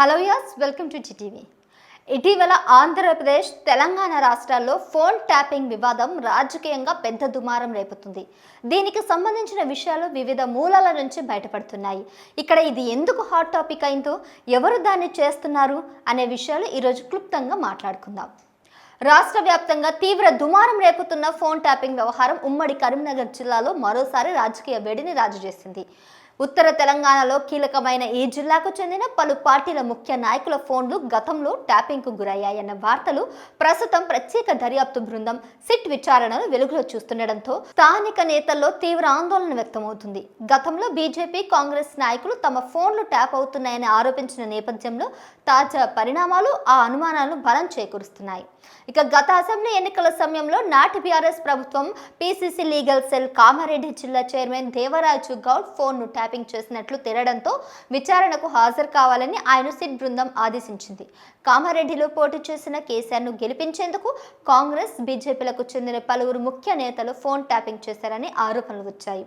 Hello యాస్ welcome to GTV ఇటీవల ఆంధ్రప్రదేశ్ తెలంగాణ రాష్ట్రాల్లో ఫోన్ ట్యాపింగ్ వివాదం రాజకీయంగా పెద్ద దుమారం రేపుతుంది. దీనికి సంబంధించిన విషయాలు వివిధ మూలాల నుంచి బయటపడుతున్నాయి. ఇక్కడ ఇది ఎందుకు హాట్ టాపిక్ అయిందో ఎవరు దాన్ని చేస్తున్నారు అనే విషయాలు ఈరోజు క్లుప్తంగా మాట్లాడుకుందాం. రాష్ట్ర వ్యాప్తంగా తీవ్ర దుమారం రేపుతున్న ఫోన్ ట్యాపింగ్ వ్యవహారం ఉమ్మడి కరీంనగర్ జిల్లాలో మరోసారి రాజకీయ వేడిని రాజు చేసింది. ఉత్తర తెలంగాణలో కీలకమైన ఈ జిల్లాకు చెందిన పలు పార్టీల ముఖ్య నాయకుల ఫోన్లు గతంలో ట్యాపింగ్కు గురయ్యాయన్న వార్తలు ప్రస్తుతం ప్రత్యేక దర్యాప్తు బృందం సిట్ విచారణను వెలుగులో చూస్తుండటంతో స్థానిక నేతల్లో తీవ్ర ఆందోళన వ్యక్తమవుతుంది. గతంలో బీజేపీ కాంగ్రెస్ నాయకులు తమ ఫోన్లు ట్యాప్ అవుతున్నాయని ఆరోపించిన నేపథ్యంలో తాజా పరిణామాలు ఆ అనుమానాలను బలం చేకూరుస్తున్నాయి. ఇక గత అసెంబ్లీ ఎన్నికల సమయంలో నాటి బీఆర్ఎస్ ప్రభుత్వం పీసీసీ లీగల్ సెల్ కామారెడ్డి జిల్లా చైర్మన్ దేవరాజు గౌడ్ ఫోన్ను ట్యాపింగ్ చేసినట్లు తేలడంతో విచారణకు హాజరు కావాలని ఆయన సిట్ బృందం ఆదేశించింది. కామారెడ్డిలో పోటీ చేసిన కేసీఆర్ను గెలిపించేందుకు కాంగ్రెస్ బీజేపీలకు చెందిన పలువురు ముఖ్య నేతలు ఫోన్ ట్యాపింగ్ చేశారని ఆరోపణలు వచ్చాయి.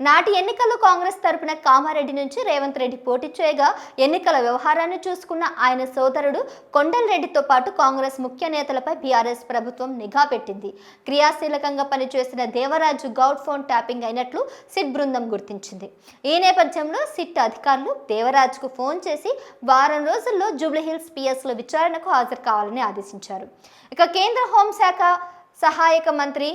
నాటి ఎన్నికల్లో కాంగ్రెస్ తరపున కామారెడ్డి నుంచి రేవంత్ రెడ్డి పోటీ చేయగా ఎన్నికల వ్యవహారాన్ని చూసుకున్న ఆయన సోదరుడు కొండల్ రెడ్డితో పాటు కాంగ్రెస్ ముఖ్య నేతలపై బీఆర్ఎస్ ప్రభుత్వం నిఘా పెట్టింది. క్రియాశీలకంగా పనిచేసిన దేవరాజు గౌడ్ ఫోన్ ట్యాపింగ్ అయినట్లు సిట్ బృందం గుర్తించింది. ఈ నేపథ్యంలో సిట్ అధికారులు దేవరాజ్కు ఫోన్ చేసి వారం రోజుల్లో జూబ్లీహిల్స్ పిఎస్లో విచారణకు హాజరు కావాలని ఆదేశించారు. ఇక కేంద్ర హోంశాఖ సహాయక మంత్రి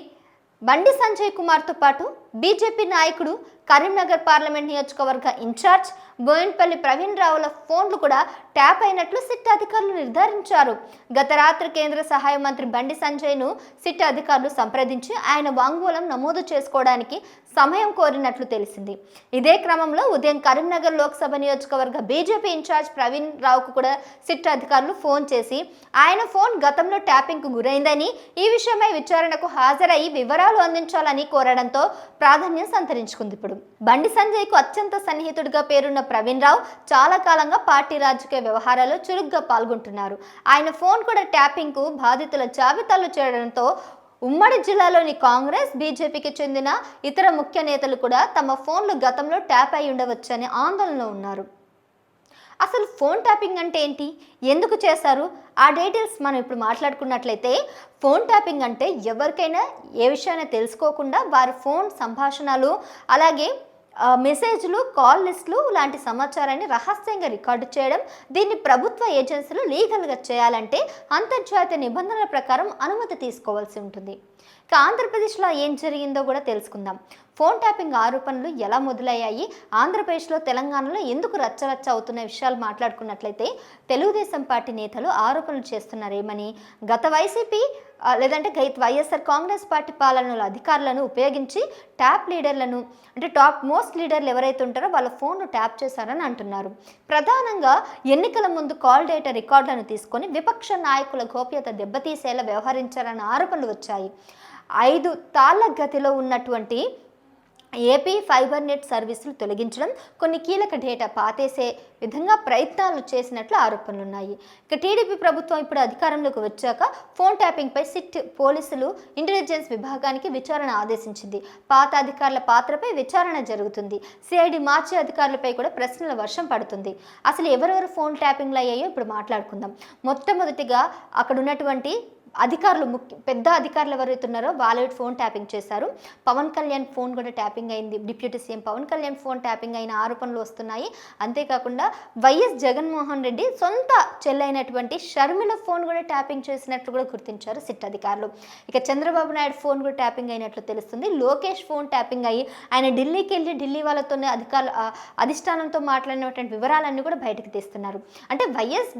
బండి సంజయ్ కుమార్తో పాటు బీజేపీ నాయకుడు కరీంనగర్ పార్లమెంట్ నియోజకవర్గ ఇన్ఛార్జ్ బోయిన్పల్లి ప్రవీణ్ రావుల ఫోన్లు కూడా ట్యాప్ అయినట్లు సిట్ అధికారులు నిర్ధారించారు. గత రాత్రి కేంద్ర సహాయ మంత్రి బండి సంజయ్ను సిట్ అధికారులు సంప్రదించి ఆయన వాంగ్మూలం నమోదు చేసుకోవడానికి సమయం కోరినట్లు తెలిసింది. ఇదే క్రమంలో ఉదయం కరీంనగర్ లోక్సభ నియోజకవర్గ బీజేపీ ఇన్ఛార్జ్ ప్రవీణ్ రావుకు కూడా సిట్ అధికారులు ఫోన్ చేసి ఆయన ఫోన్ గతంలో ట్యాపింగ్కు గురైందని ఈ విషయమై విచారణకు హాజరై వివరాలు అందించాలని కోరడంతో ప్రాధాన్యం సంతరించుకుంది ఇప్పుడు. బండి సంజయ్కు అత్యంత సన్నిహితుడిగా పేరున్న ప్రవీణ్ రావు చాలా కాలంగా పార్టీ రాజకీయ వ్యవహారాల్లో చురుగ్గా పాల్గొంటున్నారు. ఆయన ఫోన్ కూడా ట్యాపింగ్కు బాధితుల జాబితాలో చేరడంతో ఉమ్మడి జిల్లాలోని కాంగ్రెస్ బీజేపీకి చెందిన ఇతర ముఖ్య నేతలు కూడా తమ ఫోన్లు గతంలో ట్యాప్ అయి ఉండవచ్చని ఆందోళనలో ఉన్నారు. అసలు ఫోన్ ట్యాపింగ్ అంటే ఏంటి? ఎందుకు చేశారు? ఆ డీటెయిల్స్ మనం ఇప్పుడు మాట్లాడుకున్నట్లయితే ఫోన్ ట్యాపింగ్ అంటే ఎవరికైనా ఏ విషయాన్ని తెలుసుకోకుండా వారి ఫోన్ సంభాషణలు అలాగే మెసేజ్లు కాల్ లిస్టులు లాంటి సమాచారాన్ని రహస్యంగా రికార్డు చేయడం దీన్ని ప్రభుత్వ ఏజెన్సీలు లీగల్గా చేయాలంటే అంతర్జాతీయ నిబంధనల ప్రకారం అనుమతి తీసుకోవాల్సి ఉంటుంది. ఇక ఆంధ్రప్రదేశ్లో ఏం జరిగిందో కూడా తెలుసుకుందాం. ఫోన్ ట్యాపింగ్ ఆరోపణలు ఎలా మొదలయ్యాయి? ఆంధ్రప్రదేశ్లో తెలంగాణలో ఎందుకు రచ్చరచ్చ అవుతున్న విషయాలు మాట్లాడుకున్నట్లయితే తెలుగుదేశం పార్టీ నేతలు ఆరోపణలు చేస్తున్నారేమని గత వైసీపీ లేదంటే గైత్ వైఎస్ఆర్ కాంగ్రెస్ పార్టీ పాలనలో అధికారులను ఉపయోగించి ట్యాప్ లీడర్లను అంటే టాప్ మోస్ట్ లీడర్లు ఎవరైతే ఉంటారో వాళ్ళ ఫోన్ను ట్యాప్ చేశారని అంటున్నారు. ప్రధానంగా ఎన్నికల ముందు కాల్ డేటా రికార్డులను తీసుకొని విపక్ష నాయకుల గోప్యత దెబ్బతీసేలా వ్యవహరించారన్న ఆరోపణలు వచ్చాయి. ఐదు తాళ్ళ గతిలో ఉన్నటువంటి ఏపీ ఫైబర్ నెట్ సర్వీసులు తొలగించడం కొన్ని కీలక డేటా పాతేసే విధంగా ప్రయత్నాలు చేసినట్లు ఆరోపణలు ఉన్నాయి. ఇక టీడీపీ ప్రభుత్వం ఇప్పుడు అధికారంలోకి వచ్చాక ఫోన్ ట్యాపింగ్పై సిట్ పోలీసులు ఇంటెలిజెన్స్ విభాగానికి విచారణ ఆదేశించింది. పాత అధికారుల పాత్రపై విచారణ జరుగుతుంది. సిఐడి మార్చి అధికారులపై కూడా ప్రశ్నల వర్షం పడుతుంది. అసలు ఎవరెవరు ఫోన్ ట్యాపింగ్లు అయ్యాయో ఇప్పుడు మాట్లాడుకుందాం. మొట్టమొదటిగా అక్కడ ఉన్నటువంటి అధికారులు ముఖ్య పెద్ద అధికారులు ఎవరైతే ఉన్నారో వాళ్ళ ఫోన్ ట్యాపింగ్ చేశారు. పవన్ కళ్యాణ్ ఫోన్ కూడా ట్యాపింగ్ అయింది. Deputy CM Pawan Kalyan phone tapping అయిన ఆరోపణలు వస్తున్నాయి. అంతేకాకుండా వైఎస్ జగన్మోహన్ రెడ్డి సొంత చెల్లైనటువంటి షర్మిల ఫోన్ కూడా ట్యాపింగ్ చేసినట్లు కూడా గుర్తించారు సిట్ అధికారులు. ఇక చంద్రబాబు నాయుడు ఫోన్ కూడా ట్యాపింగ్ అయినట్లు తెలుస్తుంది. లోకేష్ ఫోన్ ట్యాపింగ్ అయ్యి ఆయన ఢిల్లీకి వెళ్ళి ఢిల్లీ వాళ్ళతోనే అధికారులు అధిష్టానంతో మాట్లాడినటువంటి వివరాలన్నీ కూడా బయటకు తీస్తున్నారు. అంటే వైఎస్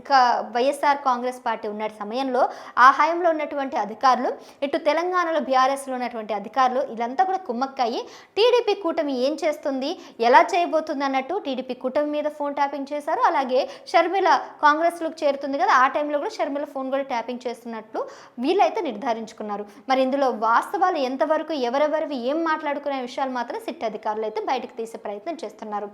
వైఎస్ఆర్ కాంగ్రెస్ పార్టీ ఉన్న సమయంలో ఆ హయాంలో ఉన్నటువంటి అధికారులు ఇటు తెలంగాణలో బీఆర్ఎస్లో ఉన్నటువంటి అధికారులు ఇదంతా కూడా కుమ్మక్కయ్యి టీడీపీ కూటమి ఏం చేస్తుంది ఎలా చేయబోతుంది అన్నట్టు టీడీపీ కూటమి మీద ఫోన్ ట్యాపింగ్ చేశారు. అలాగే షర్మిల కాంగ్రెస్లోకి చేరుతుంది కదా ఆ టైంలో కూడా షర్మిల ఫోన్ కూడా ట్యాపింగ్ చేస్తున్నట్లు వీళ్ళైతే నిర్ధారించుకున్నారు. మరి ఇందులో వాస్తవాలు ఎంతవరకు ఎవరెవరివి ఏం మాట్లాడుకునే విషయాలు మాత్రం సిట్ అధికారులు అయితే బయటకు తీసే ప్రయత్నం చేస్తున్నారు.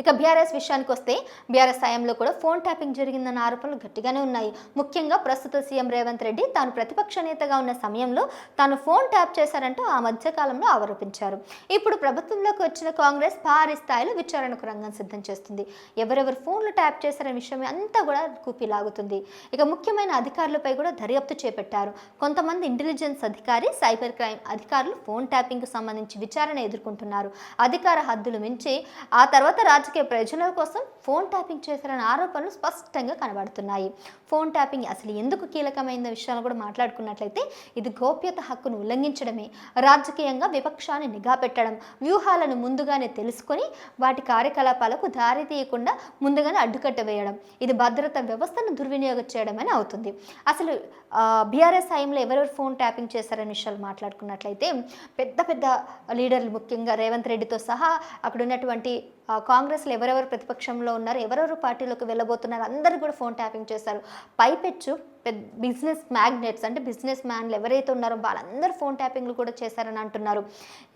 ఇక బీఆర్ఎస్ విషయానికి వస్తే బీఆర్ఎస్ సాయంలో కూడా ఫోన్ ట్యాపింగ్ జరిగిందన్న ఆరోపణలు గట్టిగానే ఉన్నాయి. ముఖ్యంగా ప్రస్తుత సీఎం రేవంత్ రెడ్డి తాను ప్రతిపక్ష నేతగా ఉన్న సమయంలో తాను ఫోన్ ట్యాప్ చేశారంటూ ఆ మధ్యకాలంలో ఆరోపించారు. ఇప్పుడు ప్రభుత్వంలోకి వచ్చిన కాంగ్రెస్ భారీ స్థాయిలో విచారణకు రంగం సిద్ధం చేస్తుంది. ఎవరెవరు ఫోన్లు ట్యాప్ చేశారనే విషయం అంతా కూడా కూపిలాగుతుంది ఇక ముఖ్యమైన అధికారులపై కూడా దర్యాప్తు చేపట్టారు. కొంతమంది ఇంటెలిజెన్స్ అధికారి సైబర్ క్రైమ్ అధికారులు ఫోన్ ట్యాపింగ్కు సంబంధించి విచారణ ఎదుర్కొంటున్నారు. అధికార హద్దులు మించి ఆ తర్వాత రాజకీయ ప్రయోజనాల కోసం ఫోన్ ట్యాపింగ్ చేశారన్న ఆరోపణలు స్పష్టంగా కనబడుతున్నాయి. ఫోన్ ట్యాపింగ్ అసలు ఎందుకు కీలకమైన విషయాలు కూడా మాట్లాడుకున్నట్లయితే ఇది గోప్యత హక్కును ఉల్లంఘించడమే. రాజకీయంగా విపక్షాన్ని నిఘా పెట్టడం వ్యూహాలను ముందుగానే తెలుసుకొని వాటి కార్యకలాపాలకు దారి తీయకుండా ముందుగానే అడ్డుకట్ట వేయడం ఇది భద్రత వ్యవస్థను దుర్వినియోగం చేయడం అని అవుతుంది. అసలు బీఆర్ఎస్ హయాంలో ఎవరెవరు ఫోన్ ట్యాపింగ్ చేశారనే విషయాలు మాట్లాడుకున్నట్లయితే పెద్ద పెద్ద లీడర్లు ముఖ్యంగా రేవంత్ రెడ్డితో సహా అక్కడ ఉన్నటువంటి కాంగ్రెస్లో ఎవరెవరు ప్రతిపక్షంలో ఉన్నారు ఎవరెవరు పార్టీలోకి వెళ్ళబోతున్నారు అందరూ కూడా ఫోన్ ట్యాపింగ్ చేశారు. పైపెచ్చు పెద్ద బిజినెస్ మ్యాగ్నెట్స్ అంటే బిజినెస్ మ్యాన్లు ఎవరైతే ఉన్నారో వాళ్ళందరూ ఫోన్ ట్యాపింగ్లు కూడా చేశారని అంటున్నారు.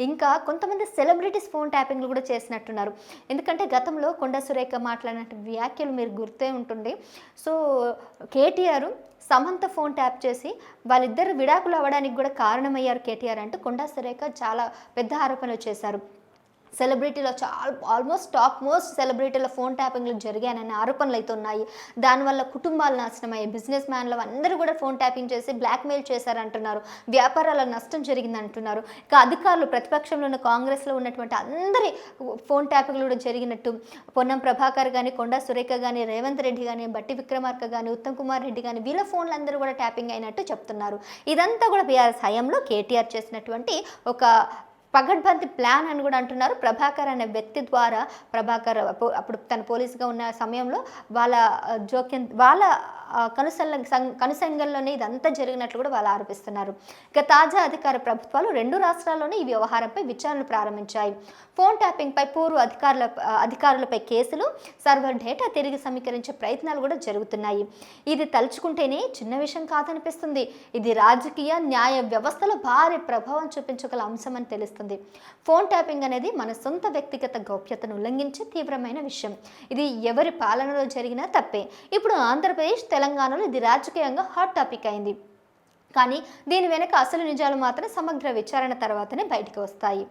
ఇంకా కొంతమంది సెలబ్రిటీస్ ఫోన్ ట్యాపింగ్లు కూడా చేసినట్టున్నారు. ఎందుకంటే గతంలో కొండ సురేఖ మాట్లాడిన వ్యాఖ్యలు మీరు గుర్తే ఉంటుంది. So KTR Samantha phone tap చేసి వాళ్ళిద్దరు విడాకులు అవ్వడానికి కూడా కారణమయ్యారు కేటీఆర్ అంటూ కొండా సురేఖ చాలా పెద్ద ఆరోపణలు చేశారు. సెలబ్రిటీలో చాలా ఆల్మోస్ట్ టాప్ మోస్ట్ సెలబ్రిటీల ఫోన్ ట్యాపింగ్లు జరిగాయనని ఆరోపణలు అయితే ఉన్నాయి. దానివల్ల కుటుంబాలు నాశనం బిజినెస్ మ్యాన్లు అందరూ కూడా ఫోన్ ట్యాపింగ్ చేసి బ్లాక్మెయిల్ చేశారంటున్నారు. వ్యాపారాల నష్టం జరిగింది అంటున్నారు ఇక అధికారులు ప్రతిపక్షంలో ఉన్న కాంగ్రెస్లో ఉన్నటువంటి అందరి ఫోన్ ట్యాపింగ్లు కూడా జరిగినట్టు పొన్నం ప్రభాకర్ కానీ కొండా సురేఖ కానీ రేవంత్ రెడ్డి కానీ బట్టి విక్రమార్క కానీ ఉత్తమ్ కుమార్ రెడ్డి కానీ వీళ్ళ ఫోన్లు అందరూ కూడా ట్యాపింగ్ అయినట్టు చెప్తున్నారు. ఇదంతా కూడా బీఆర్ఎస్ హయాంలో కేటీఆర్ చేసినటువంటి ఒక పగడ్బంతి ప్లాన్ అని కూడా అంటున్నారు. ప్రభాకర్ అనే వ్యక్తి ద్వారా ప్రభాకర్ అప్పుడు తన పోలీసుగా ఉన్న సమయంలో వాళ్ళ జోక్యం వాళ్ళ కనుసల్ల కనుసంగల్లోనే కనుసంగంలోనే ఇదంతా జరిగినట్లు కూడా వాళ్ళు ఆరోపిస్తున్నారు. ఇక తాజా అధికార ప్రభుత్వాలు రెండు రాష్ట్రాల్లోనే ఈ వ్యవహారంపై విచారణ ప్రారంభించాయి. ఫోన్ ట్యాపింగ్పై పూర్వ అధికారుల అధికారులపై కేసులు సర్వర్ డేటా తిరిగి సమీకరించే ప్రయత్నాలు కూడా జరుగుతున్నాయి. ఇది తలుచుకుంటేనే చిన్న విషయం కాదనిపిస్తుంది. ఇది రాజకీయ న్యాయ వ్యవస్థలో భారీ ప్రభావం చూపించగల అంశం అని తెలుస్తుంది. ఫోన్ ట్యాపింగ్ అనేది మన సొంత వ్యక్తిగత గోప్యతను ఉల్లంఘించే తీవ్రమైన విషయం. ఇది ఎవరి పాలనలో జరిగినా తప్పే. ఇప్పుడు ఆంధ్రప్రదేశ్ తెలంగాణలో ఇది రాజకీయంగా హాట్ టాపిక్ అయింది. కానీ దీని వెనక అసలు నిజాలు మాత్రం సమగ్ర విచారణ తర్వాతనే బయటకు వస్తాయి.